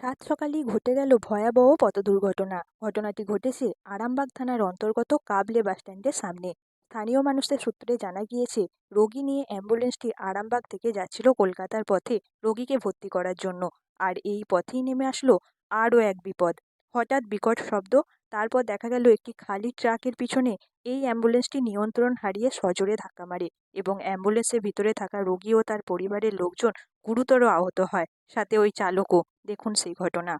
সাত সকালেই ঘটে গেল ভয়াবহ পথ দুর্ঘটনা ঘটনাটি ঘটেছে আরামবাগ থানার অন্তর্গত কাবলে বাসস্ট্যান্ডের সামনে। স্থানীয় মানুষদের সূত্রে জানা গিয়েছে, রোগী নিয়ে অ্যাম্বুলেন্সটি আরামবাগ থেকে যাচ্ছিল কলকাতার পথে রোগীকে ভর্তি করার জন্য। আর এই পথেই নেমে আসলো আরও এক বিপদ। হঠাৎ বিকট শব্দ তারপর দেখা গেল একটি খালি ট্রাকের পিছনে এই অ্যাম্বুলেন্সটি নিয়ন্ত্রণ হারিয়ে সজোরে ধাক্কা মারে এবং অ্যাম্বুলেন্সের ভিতরে থাকা রোগী ও তার পরিবারের লোকজন গুরুতর আহত হয় সাথে ওই চালকও দেখুন সেই ঘটনা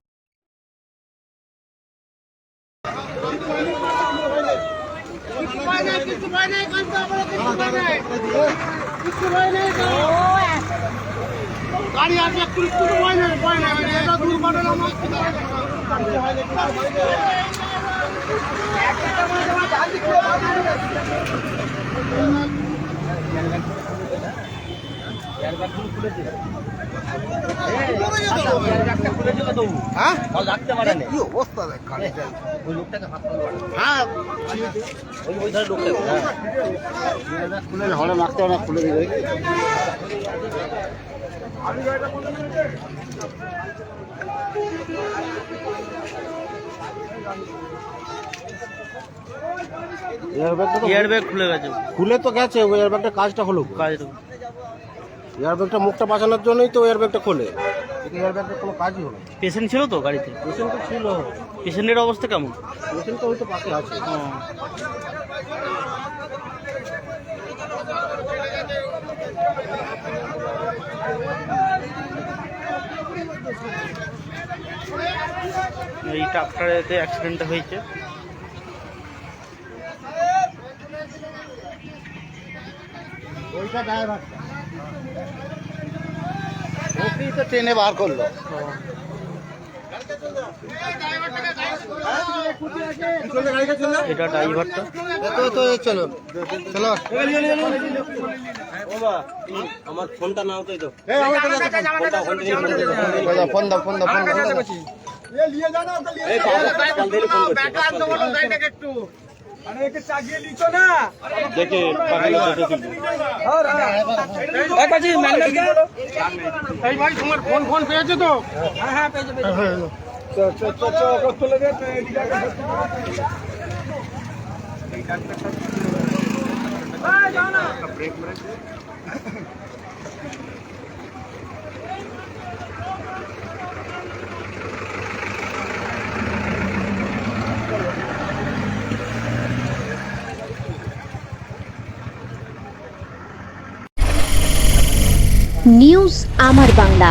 দুর্ঘটনা হ্যাঁ? হ্যাঁ। হ্যাঁ। খুলে হলে মারতে হবে খুলে দিবে। এয়ারব্যাগটা তো এয়ার ব্যাগ খুলে গেছে। খুলে তো গেছে ওই এয়ারব্যাগটা কাজটা হলো কাজ এয়ারব্যাগটা মুখটা বাঁচানোর জন্যই তো এয়ারব্যাগটা খোলে। এয়ারব্যাগটা কোনো কাজই হলো পেশেন্ট ছিল তো গাড়িতে? পেশেন্ট তো ছিল। পেশেন্টের অবস্থা কেমন? পেশেন্ট তো হয়তো পাশে আছে। এই ট্রাক্টরেতে অ্যাক্সিডেন্ট হয়েছে। ওইটা ড্রাইভারটা ওকেই তো ট্রেনে বার করল? এটা ড্রাইভারটা তো। তো চলো। চলো। আমার ফোনটা নাও তো ফোন দাও ফোন দাও ফোন দাও দেখে তোমার ফোন ফোন পেয়েছে তো? নিউজ আমার বাংলা